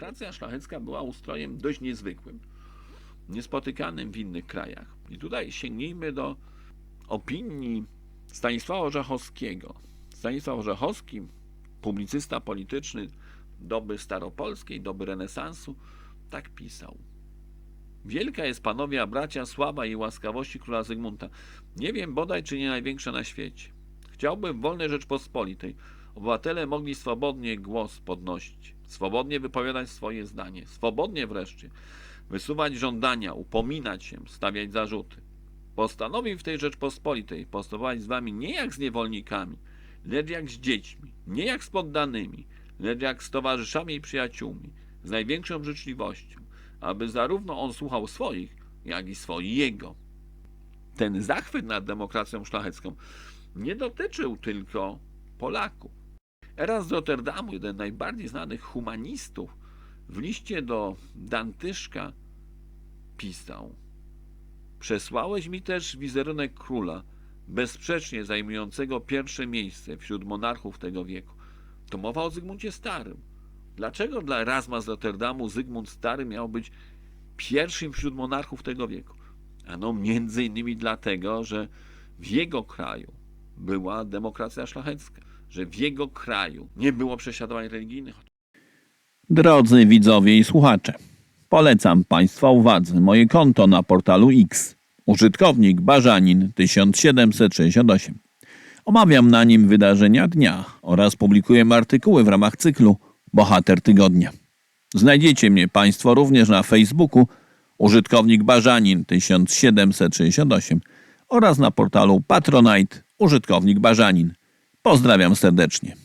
demokracja szlachecka była ustrojem dość niezwykłym, niespotykanym w innych krajach. I tutaj sięgnijmy do opinii Stanisława Orzechowskiego. Stanisław Orzechowski, publicysta polityczny doby staropolskiej, doby renesansu, tak pisał. Wielka jest, panowie, a bracia, sława i łaskawości króla Zygmunta. Nie wiem bodaj, czy nie największa na świecie. Chciałbym w wolnej Rzeczpospolitej obywatele mogli swobodnie głos podnosić, swobodnie wypowiadać swoje zdanie, swobodnie wreszcie wysuwać żądania, upominać się, stawiać zarzuty. Postanowił w tej Rzeczpospolitej postępować z wami nie jak z niewolnikami, lecz jak z dziećmi, nie jak z poddanymi, lecz jak z towarzyszami i przyjaciółmi, z największą życzliwością, aby zarówno on słuchał swoich, jak i swoi jego. Ten zachwyt nad demokracją szlachecką nie dotyczył tylko Polaków. Eraz z Rotterdamu, jeden z najbardziej znanych humanistów, w liście do Dantyszka pisał Przesłałeś mi też wizerunek króla, bezsprzecznie zajmującego pierwsze miejsce wśród monarchów tego wieku. To mowa o Zygmuncie Starym. Dlaczego dla Erasma z Rotterdamu Zygmunt Stary miał być pierwszym wśród monarchów tego wieku? Ano między innymi dlatego, że w jego kraju była demokracja szlachecka, że w jego kraju nie było prześladowań religijnych. Drodzy widzowie i słuchacze, polecam Państwa uwadze moje konto na portalu X. Użytkownik Barzanin 1768. Omawiam na nim wydarzenia dnia oraz publikuję artykuły w ramach cyklu Bohater Tygodnia. Znajdziecie mnie Państwo również na Facebooku użytkownik Barzanin 1768 oraz na portalu Patronite użytkownik Barzanin. Pozdrawiam serdecznie.